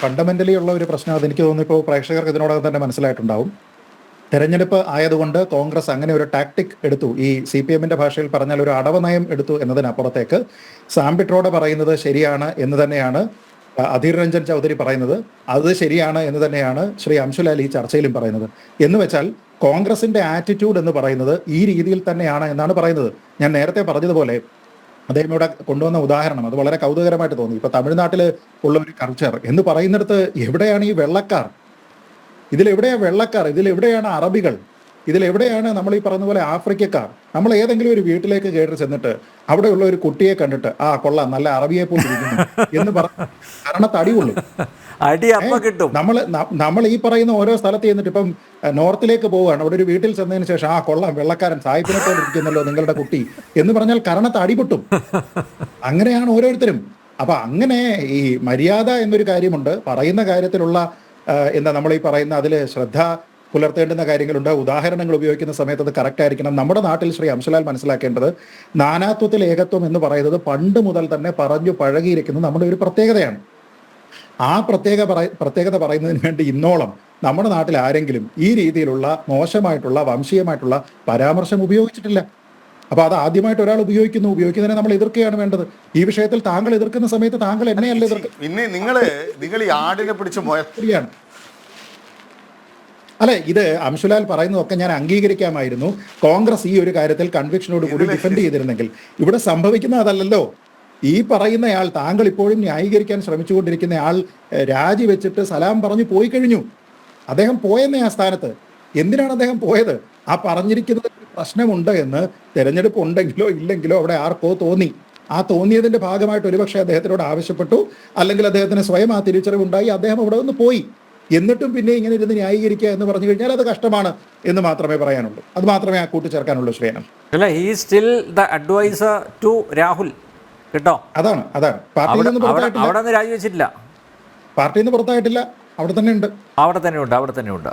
Fundamentally ഉള്ള ഒരു പ്രശ്നം അത് എനിക്ക് തോന്നുന്നു ഇപ്പോൾ പ്രേക്ഷകർക്ക് ഇതിനോടകം തന്നെ മനസ്സിലായിട്ടുണ്ടാവും. തെരഞ്ഞെടുപ്പ് ആയതുകൊണ്ട് കോൺഗ്രസ് അങ്ങനെ ഒരു ടാക്ടിക് എടുത്തു. ഈ സി പി എമ്മിന്റെ ഭാഷയിൽ പറഞ്ഞാൽ ഒരു അടവ് നയം എടുത്തു എന്നതിനപ്പുറത്തേക്ക്. സാംബിട്രോഡ് പറയുന്നത് ശരിയാണ് എന്ന് തന്നെയാണ് അധീർ രഞ്ജൻ ചൗധരി പറയുന്നത്. അത് ശരിയാണ് എന്ന് തന്നെയാണ് ശ്രീ അംശുലാൽ ഈ ചർച്ചയിലും പറയുന്നത്. എന്ന് വെച്ചാൽ കോൺഗ്രസിന്റെ ആറ്റിറ്റ്യൂഡ് എന്ന് പറയുന്നത് ഈ രീതിയിൽ തന്നെയാണ് എന്നാണ് പറയുന്നത്. ഞാൻ നേരത്തെ പറഞ്ഞതുപോലെ അദ്ദേഹം ഇവിടെ കൊണ്ടുവന്ന ഉദാഹരണം അത് വളരെ കൗതുകരമായിട്ട് തോന്നി. ഇപ്പൊ തമിഴ്നാട്ടിൽ ഉള്ള ഒരു കൾച്ചർ എന്ന് പറയുന്നിടത്ത് എവിടെയാണ് ഈ വെള്ളക്കാർ? ഇതിലെവിടെയാണ് വെള്ളക്കാർ? ഇതിലെവിടെയാണ് അറബികൾ? ഇതിലെവിടെയാണ് നമ്മൾ ഈ പറഞ്ഞ പോലെ ആഫ്രിക്കക്കാർ? നമ്മൾ ഏതെങ്കിലും ഒരു വീട്ടിലേക്ക് കയറി ചെന്നിട്ട് അവിടെയുള്ള ഒരു കുട്ടിയെ കണ്ടിട്ട് ആ കൊള്ളാം നല്ല അറബിയെ പോലെ ഇരിക്കുന്നു എന്ന് പറഞ്ഞ തടിയുള്ളു. കിട്ടും. നമ്മൾ നമ്മൾ ഈ പറയുന്ന ഓരോ സ്ഥലത്ത് ചെന്നിട്ട് ഇപ്പം നോർത്തിലേക്ക് പോവുകയാണ്. അവിടെ ഒരു വീട്ടിൽ ചെന്നതിന് ശേഷം ആ കൊള്ളാം വെള്ളക്കാരൻ സായിപ്പിനെ പോലെ ഇരിക്കുന്നല്ലോ നിങ്ങളുടെ കുട്ടി എന്ന് പറഞ്ഞാൽ കരണത്ത് അടിപൊട്ടും അങ്ങനെയാണ് ഓരോരുത്തരും. അപ്പൊ അങ്ങനെ ഈ മര്യാദ എന്നൊരു കാര്യമുണ്ട്. പറയുന്ന കാര്യത്തിലുള്ള എന്താ നമ്മൾ ഈ പറയുന്ന അതിൽ ശ്രദ്ധ പുലർത്തേണ്ടുന്ന കാര്യങ്ങളുണ്ട്. ഉദാഹരണങ്ങൾ ഉപയോഗിക്കുന്ന സമയത്ത് അത് കറക്റ്റ് ആയിരിക്കണം. നമ്മുടെ നാട്ടിൽ ശ്രീ അംശലാൽ മനസ്സിലാക്കേണ്ടത് നാനാത്വത്തിൽ ഏകത്വം എന്ന് പറയുന്നത് പണ്ട് മുതൽ തന്നെ പറഞ്ഞു പഴകിയിരിക്കുന്നത് നമ്മുടെ ഒരു പ്രത്യേകതയാണ്. ആ പ്രത്യേക പ്രത്യേകത പറയുന്നതിന് വേണ്ടി ഇന്നോളം നമ്മുടെ നാട്ടിൽ ആരെങ്കിലും ഈ രീതിയിലുള്ള മോശമായിട്ടുള്ള വംശീയമായിട്ടുള്ള പരാമർശം ഉപയോഗിച്ചിട്ടില്ല. അപ്പൊ അത് ആദ്യമായിട്ട് ഒരാൾ ഉപയോഗിക്കുന്നു. ഉപയോഗിക്കുന്നതിനെ നമ്മൾ എതിർക്കുകയാണ് വേണ്ടത്. ഈ വിഷയത്തിൽ താങ്കൾ എതിർക്കുന്ന സമയത്ത് താങ്കൾ എന്നെയല്ല എതിർക്കുക പിന്നെ നിങ്ങൾ നിങ്ങൾ ഈ ആടിനെ പിടിച്ച് അല്ലെ ഇത് അംശുലാൽ പറയുന്നതൊക്കെ ഞാൻ അംഗീകരിക്കാമായിരുന്നു. കോൺഗ്രസ് ഈ ഒരു കാര്യത്തിൽ കൺവിക്ഷനോട് കൂടി ഡിഫെൻഡ് ചെയ്തിരുന്നെങ്കിൽ. ഇവിടെ സംഭവിക്കുന്ന അതല്ലല്ലോ. ഈ പറയുന്നയാൾ താങ്കൾ ഇപ്പോഴും ന്യായീകരിക്കാൻ ശ്രമിച്ചുകൊണ്ടിരിക്കുന്ന ആൾ രാജിവെച്ചിട്ട് സലാം പറഞ്ഞു പോയി കഴിഞ്ഞു. അദ്ദേഹം പോയെന്നേ ആ സ്ഥാനത്ത്. എന്തിനാണ് അദ്ദേഹം പോയത്? ആ പറഞ്ഞിരിക്കുന്നത് പ്രശ്നമുണ്ട് എന്ന് തെരഞ്ഞെടുപ്പ് ഉണ്ടെങ്കിലോ ഇല്ലെങ്കിലോ അവിടെ ആർക്കോ തോന്നി. ആ തോന്നിയതിന്റെ ഭാഗമായിട്ട് ഒരുപക്ഷെ അദ്ദേഹത്തിനോട് ആവശ്യപ്പെട്ടു. അല്ലെങ്കിൽ അദ്ദേഹത്തിന് സ്വയം ആ തിരിച്ചറിവുണ്ടായി. അദ്ദേഹം അവിടെ നിന്ന് പോയി. എന്നിട്ടും പിന്നെ ഇങ്ങനെ ഇരുന്ന് ന്യായീകരിക്കുക എന്ന് പറഞ്ഞു കഴിഞ്ഞാൽ അത് കഷ്ടമാണ് എന്ന് മാത്രമേ പറയാനുള്ളൂ. അത് മാത്രമേ ആ കൂട്ടിച്ചേർക്കാനുള്ളൂ ശ്രീനം അല്ല ഈ still the advisor to Rahul കേട്ടോ? അതാണ് അതാണ്. പാർട്ടിയിൽ നിന്ന് പുറത്തായിട്ടില്ല. അവിടെ നിന്ന് രാജിവെച്ചിട്ടില്ല. പാർട്ടിയിൽ നിന്ന് പുറത്തായിട്ടില്ല. അവിടെ തന്നെ ഉണ്ട്. അവിടെ തന്നെ ഉണ്ട് അവിടെ തന്നെ ഉണ്ട്.